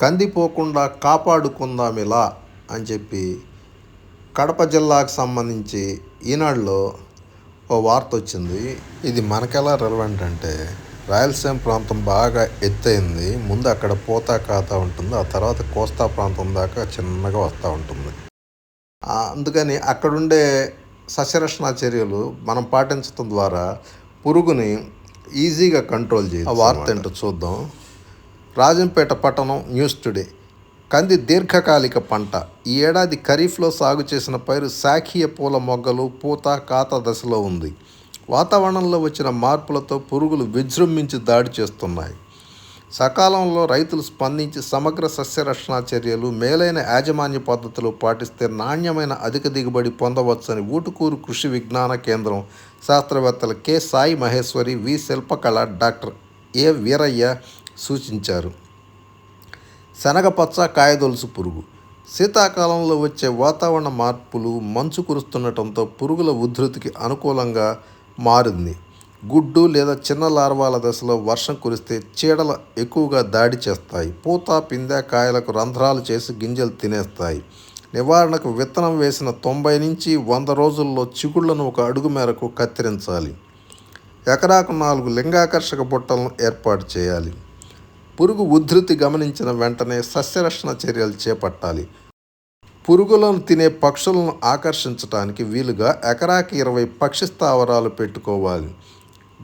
కందిపోకుండా కాపాడుకుందాం ఇలా అని చెప్పి కడప జిల్లాకు సంబంధించి ఈనాడులో ఓ వార్త వచ్చింది. ఇది మనకెలా రెలవెంట్ అంటే రాయలసీమ ప్రాంతం బాగా ఎత్తైంది ముందు అక్కడ పోతా ఖాతా ఉంటుంది. ఆ తర్వాత కోస్తా ప్రాంతం దాకా చిన్నగా వస్తూ ఉంటుంది. అందుకని అక్కడుండే సస్యరక్షణ చర్యలు మనం పాటించడం ద్వారా పురుగుని ఈజీగా కంట్రోల్ చేయొచ్చు ఆ వార్త ఏంటో చూద్దాం. రాజంపేట పట్టణం న్యూస్ టుడే. కంది దీర్ఘకాలిక పంట. ఈ ఏడాది ఖరీఫ్లో సాగు చేసిన పైరు శాఖీయ పూల మొగ్గలు పూత కాత దశలో ఉంది. వాతావరణంలో వచ్చిన మార్పులతో పురుగులు విజృంభించి దాడి చేస్తున్నాయి. సకాలంలో రైతులు స్పందించి సమగ్ర సస్యరక్షణ చర్యలు మేలైన యాజమాన్య పద్ధతులు పాటిస్తే నాణ్యమైన అధిక దిగుబడి పొందవచ్చని ఊటుకూరు కృషి విజ్ఞాన కేంద్రం శాస్త్రవేత్తలు కె సాయి మహేశ్వరి వి శిల్పకళ డాక్టర్ ఏ వీరయ్య సూచించారు. శనగపచ్చ కాయదొలుసు పురుగు. శీతాకాలంలో వచ్చే వాతావరణ మార్పులు మంచు కురుస్తుండటంతో పురుగుల ఉధృతికి అనుకూలంగా మారింది. గుడ్డు లేదా చిన్న లార్వాల దశలో వర్షం కురిస్తే చీడలు ఎక్కువగా దాడి చేస్తాయి. పూత పిందె కాయలకు రంధ్రాలు చేసి గింజలు తినేస్తాయి. నివారణకు విత్తనం వేసిన తొంభై నుంచి వంద రోజుల్లో చిగుళ్ళను ఒక అడుగు మేరకు కత్తిరించాలి. ఎకరాకు నాలుగు లింగాకర్షక బుట్టలను ఏర్పాటు చేయాలి. పురుగు ఉధృతి గమనించిన వెంటనే సస్యరక్షణ చర్యలు చేపట్టాలి. పురుగులను తినే పక్షులను ఆకర్షించడానికి వీలుగా ఎకరాకి ఇరవై పక్షి స్థావరాలు పెట్టుకోవాలి.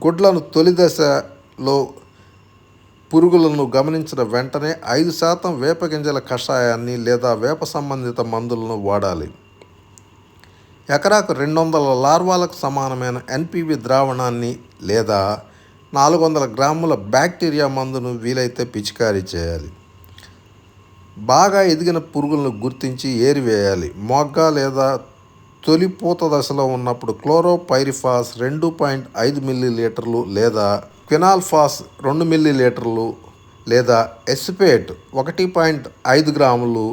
గుడ్లను తొలి దశలో పురుగులను గమనించిన వెంటనే ఐదు శాతం వేప గింజల కషాయాన్ని లేదా వేప సంబంధిత మందులను వాడాలి. ఎకరాకు రెండు వందల లార్వాలకు సమానమైన ఎన్పివి ద్రావణాన్ని లేదా నాలుగు వందల గ్రాముల బ్యాక్టీరియా మందును వీలైతే పిచికారీ చేయాలి. బాగా ఎదిగిన పురుగులను గుర్తించి ఏరివేయాలి. మొగ్గ లేదా తొలి పూత దశలో ఉన్నప్పుడు క్లోరోపైరిఫాస్ రెండు పాయింట్ ఐదు మిల్లీ లీటర్లు లేదా క్వినాల్ఫాస్ రెండు మిల్లీ లీటర్లు లేదా ఎస్పేట్ ఒకటి పాయింట్ ఐదు గ్రాములు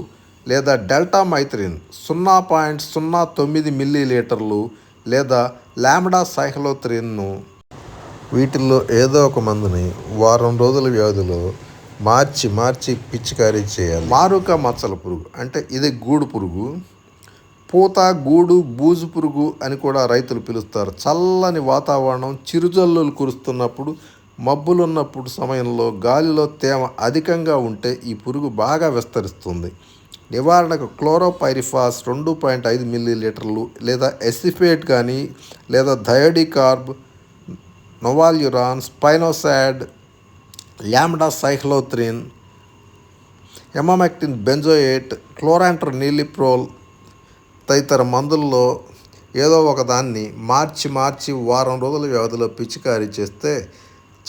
లేదా డెల్టా మైత్రిన్ సున్నా పాయింట్ సున్నా తొమ్మిది మిల్లీ లీటర్లు లేదా లామ్డా సైహలోత్రిన్ను వీటిల్లో ఏదో ఒక మందుని వారం రోజుల వ్యవధిలో మార్చి మార్చి పిచికారీ చేయాలి. మారుక మచ్చల పురుగు అంటే ఇది గూడు పురుగు పూత గూడు బూజు పురుగు అని కూడా రైతులు పిలుస్తారు. చల్లని వాతావరణం చిరుజల్లులు కురుస్తున్నప్పుడు మబ్బులున్నప్పుడు సమయంలో గాలిలో తేమ అధికంగా ఉంటే ఈ పురుగు బాగా విస్తరిస్తుంది. నివారణకు క్లోరోపైరిఫాస్ రెండు పాయింట్ ఐదు మిల్లీ లీటర్లు లేదా ఎసిఫేట్ కానీ లేదా thiodicarb novaluron spinosad lambda cyhalothrin emamectin benzoate chlorantraniliprole తదితర మందుల్లో ఏదో ఒక దాన్ని మార్చి మార్చి వారం రోజుల వ్యవధిలో పిచికారీ చేస్తే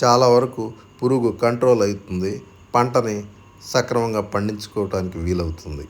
చాలా వరకు పురుగు కంట్రోల్ అవుతుంది. పంటని సక్రమంగా పండించుకోవడానికి వీలవుతుంది.